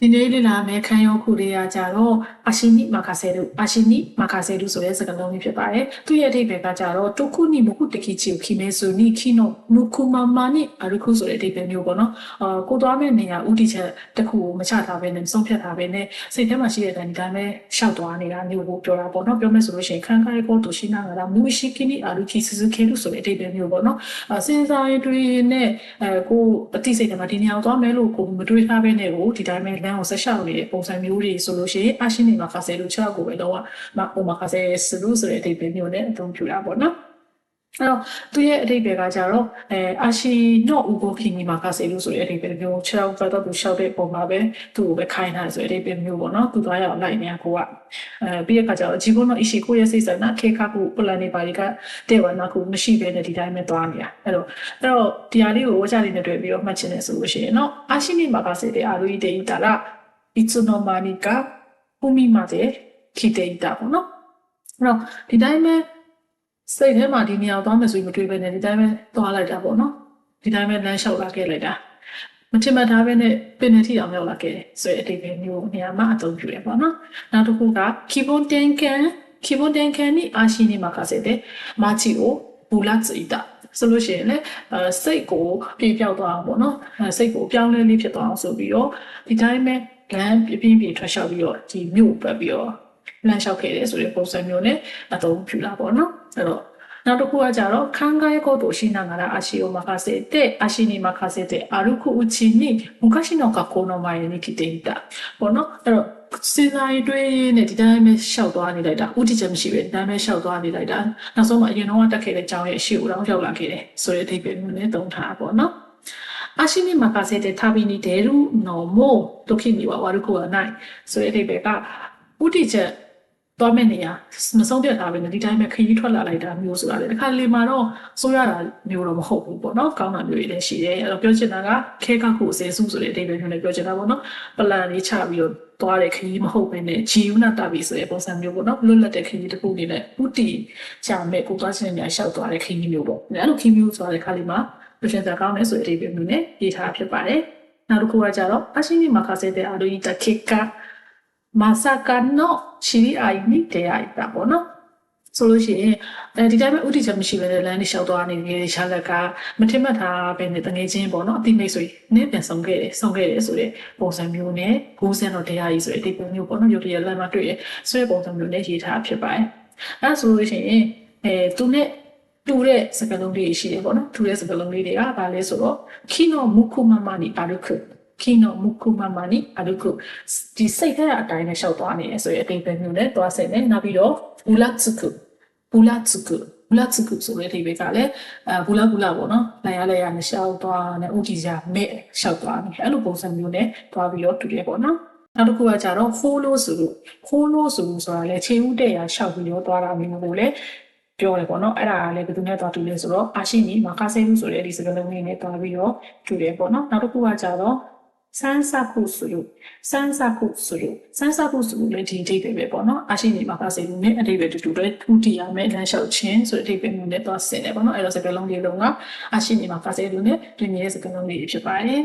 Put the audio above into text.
ဒီနေ့လေ့လာမယ့်ခန်းရောခုလေးကကြတော့အာရှိနိမာခါဆဲလူအာရှိနိမာခါဆဲလူဆိုတဲ့စကားလုံးလေးဖြစ်ပါတယ်။သူ့ရဲ့အဓိပ္ပာယ်ကကြတော့တုခုနိမခုတခိချီကိုခိမဲဆိုနိခိနောနုခုမမာနိအရုခုဆိုတဲ့အဓိပ္ပာယ်မျိုးပေါ့နော်။အာကိုသွားမယ့်နေရာဥတီချက်တစ်ခုကိုမချထားဘဲနဲ့ဆုံးဖြတ်ထားဘဲနဲ့စိတ်ထဲမှာရှိတဲ့အတိုင်းဒီတိုင်းပဲရှောက်သွားနေတာမျိုးကိုပြောတာပေါ့နော်။ပြောမယ်ဆိုလို့ရှိရင်ခန်းခိုင်ကိုတူရှိနာကလာမူရှိကိနိအရုခိစစုခေလူဆိုတဲ့အဓိပ္ပာယ်မျိုးပေါ့နော်။အာစဉ်းစားရင်တွေးနဲ့အဲကိုအတိစိတ်ထဲမှာဒီနေရာကိုသွားမယ်လို့ကိုမတွေးထားဘဲနဲ့ကိုဒီတိုင်းပဲလမ်းကိုဆက်ရှောက်နေတဲ့ပုံစံမျိုးတွေဆိုလို့ရှိရင်အရှင်းနေမှာခါဆဲလို့ခြေောက်ကိုပဲတော့မဟိုမှာခါဆဲစလူဆိုတဲ့အဓိပ္ပာယ်မျိုးနဲ့အသုံးပြုတာပေါ့နော် အဲ့တော့သူရဲ့အဓိပ္ပာယ်ကကြတော့အဲအာရှီနော့ဥကိုခင်ကြီးမှာကစေလို့ဆိုတဲ့အဓိပ္ပာယ်မျိုးခြေောက်ကတော့သူလျှောက်တဲ့ပုံမှာပဲသူ့ကိုပဲခိုင်းထားဆိုတဲ့အဓိပ္ပာယ်မျိုးပေါ့နော်သူသွားရောက်လိုက်နေကိုကအဲပြီးရကကြတော့ဂျီဘုံတော့အရှိကိုရဲ့စိတ်ဆန္ဒခေခါကိုပလန်နေပါတွေကတဲ့ဝနာကိုမရှိဘဲနဲ့ဒီတိုင်းပဲသွားနေတာအဲ့တော့အဲ့တော့ဒီဟာလေးကိုဝါချလေးနဲ့တွေ့ပြီးတော့မှတ်ချင်တယ်ဆိုလို့ရှိရင်နော်အာရှီနေမှာကစေတဲ့အာလူဤတေဤတာလာいつの間にか海まで来ていたပေါ့နော်အဲ့တော့ဒီတိုင်းပဲ စိတ်ထဲမှာဒီနေရာကိုသွားမယ်ဆိုရင်မတွေးပဲနဲ့ဒီတိုင်းပဲသွားလိုက်တာပေါ့နော်ဒီတိုင်းပဲလမ်းလျှောက်လာခဲ့လိုက်တာမထင်မှတ်ထားပဲနဲ့ပင်နေထိအောင်ရောက်လာခဲ့တယ်ဆိုတဲ့အတိတ်ပဲမျိုးနေရာမှာအသုံးပြုတယ်ပေါ့နော်နောက်တစ်ခုက keyboard တင်ကန် keyboard တင်ကန်นี่အာရှိနေမှာခါစေတဲ့မာချီကိုဘူလာချီတာဆိုလို့ရှိရင်လည်းအဲစိတ်ကိုပြေပြောက်သွားအောင်ပေါ့နော်အဲစိတ်ကိုအပြောင်းလဲလေးဖြစ်သွားအောင်ဆိုပြီးတော့ဒီတိုင်းပဲလမ်းပြပြပြထွက်လျှောက်ပြီးတော့ဒီမြို့ပတ်ပြီးတော့ လမ်းလျှောက်ခဲ့တယ်ဆိုတဲ့ပုံစံမျိုးနဲ့အသုံးပြုတာပေါ့နော်အဲ့တော့နောက်တစ်ခုကကြတော့ခန်းကိုင်းကိုတို့ရှိနာငါရာအရှိယိုမခစေတဲ့အရှိနီမခစေတဲ့အရုခုအချင်းနိမကရှိနောကကိုနောမယနိကိတေတာပေါ့နော်အဲ့တော့စဉ်းစားရတွေးရင်းနဲ့ဒီတိုင်းပဲရှောက်သွားနေလိုက်တာဥတီချက်မရှိပဲဒီတိုင်းပဲရှောက်သွားနေလိုက်တာနောက်ဆုံးမှအရင်တော့တက်ခဲ့တဲ့အကြောင်းရဲ့အရှိကိုတော့ရောက်လာခဲ့တယ်ဆိုတဲ့အဓိပ္ပာယ်မျိုးနဲ့သုံးထားပါတော့နော်အရှိနိမကစေတဲ့သာဘီနီဒေရုနော်မိုဒုခိနိဝဝရုခုအနိုင်ဆိုတဲ့အဓိပ္ပာယ်ကဥတီချက် သွားမယ့်နေရာမဆုံးပြတ်တာပဲနဲ့ဒီတိုင်းပဲခရီးထွက်လာလိုက်တာမျိုးဆိုတာလေတစ်ခါလေမှာတော့စိုးရတာမျိုးတော့မဟုတ်ဘူးပေါ့နော်ကောင်းတာမျိုးတွေလည်းရှိတယ်အဲ့တော့ပြောချင်တာကခဲကခုအစဲစုဆိုတဲ့အဓိပ္ပာယ်မျိုးနဲ့ပြောချင်တာပေါ့နော်ပလန်လေးချပြီးတော့သွားတဲ့ခရီးမဟုတ်ဘဲနဲ့ဂျီယူနာတာဘီဆိုတဲ့ပုံစံမျိုးပေါ့နော်လွတ်လပ်တဲ့ခရီးတစ်ခုအနေနဲ့ဥတီချမဲ့ကိုသွားချင်တဲ့နေရာရှောက်သွားတဲ့ခရီးမျိုးပေါ့အဲ့လိုခရီးမျိုးဆိုတဲ့ခါလေးမှာပြောချင်တာကောင်းတယ်ဆိုတဲ့အဓိပ္ပာယ်မျိုးနဲ့ရေးထားဖြစ်ပါတယ်နောက်တစ်ခုကကြတော့အရှိနီမာခါစေတဲ့အာလူဤတခေက မာဆာကာနော့ရှိရီအိုင်နိတရားရတာပေါ့နော်ဆိုလို့ရှိရင်အဲဒီတိုင်းပဲဥတီချက်မရှိပဲလမ်းလေးလျှောက်သွားနေတဲ့ရလက်ကမထင်မှတ်တာပဲနဲ့တငယ်ချင်းပေါ့နော်အတိမိတ်ဆိုရင်နင်းပြန်ဆုံးခဲ့တယ်ဆုံးခဲ့တယ်ဆိုတဲ့ပုံစံမျိုးနဲ့ကိုးစံတော်တရားကြီးဆိုတဲ့ဒီပုံမျိုးပေါ့နော်ရုပ်တရားလမ်းမှာတွေ့ရဆွဲပုံစံမျိုးနဲ့ရေးထားဖြစ်ပါတယ်အဲဆိုလို့ရှိရင်အဲသူနဲ့တူတဲ့စကားလုံးလေးရှိတယ်ပေါ့နော်တူတဲ့စကားလုံးလေးတွေကဘာလဲဆိုတော့ခီနိုမုခုမမနီပါရုခု ခင်တော့မခုမမနိအလုခုဒီစိတ်ထဲအတိုင်းနဲ့ရှောက်သွားနေရဆိုရင်အတိတ်ပဲမျိုးနဲ့သွားစိတ်နဲ့နောက်ပြီးတော့ဘူလတ်စုခုဘူလတ်စုခုဘူလတ်စုခုဆိုတဲ့အတိတ်ပဲကလည်းအဘူလတ်ဘူလတ်ပေါ့နော်နိုင်ရလဲရမရှောက်သွားနဲ့ဥတီစာမဲ့ရှောက်သွားနေအဲ့လိုပုံစံမျိုးနဲ့သွားပြီးတော့တူတယ်ပေါ့နော်နောက်တစ်ခုကကြတော့ခိုးလို့ဆိုလို့ခိုးလို့ဆိုလို့ဆိုတာလေခြေဥတဲ့ရရှောက်ပြီးတော့သွားတာမျိုးကိုလည်းပြောတယ်ပေါ့နော်အဲ့ဒါကလည်းဘယ်သူနဲ့သွားတူလဲဆိုတော့အာရှိမီမကာဆေဘူးဆိုတဲ့ဒီစကားလုံးလေးနဲ့သွားပြီးတော့တူတယ်ပေါ့နော်နောက်တစ်ခုကကြတော့ စမ်းစခုဆိုလို့စမ်းစခုဆိုလို့စမ်းစခုဆိုလို့လည်းဒီအဓိပ္ပာယ်ပဲပေါ့နော်အရှိနေမှာပါစေလို့နဲ့အဓိပ္ပာယ်တူတူပဲထူတည်ရမယ်လမ်းလျှောက်ခြင်းဆိုတဲ့အဓိပ္ပာယ်မျိုးနဲ့သွားဆင်တယ်ပေါ့နော်အဲ့တော့စကားလုံးလေးလုံးကအရှိနေမှာပါစေလို့နဲ့တွင်မြဲစကားလုံးလေးဖြစ်ပါတယ်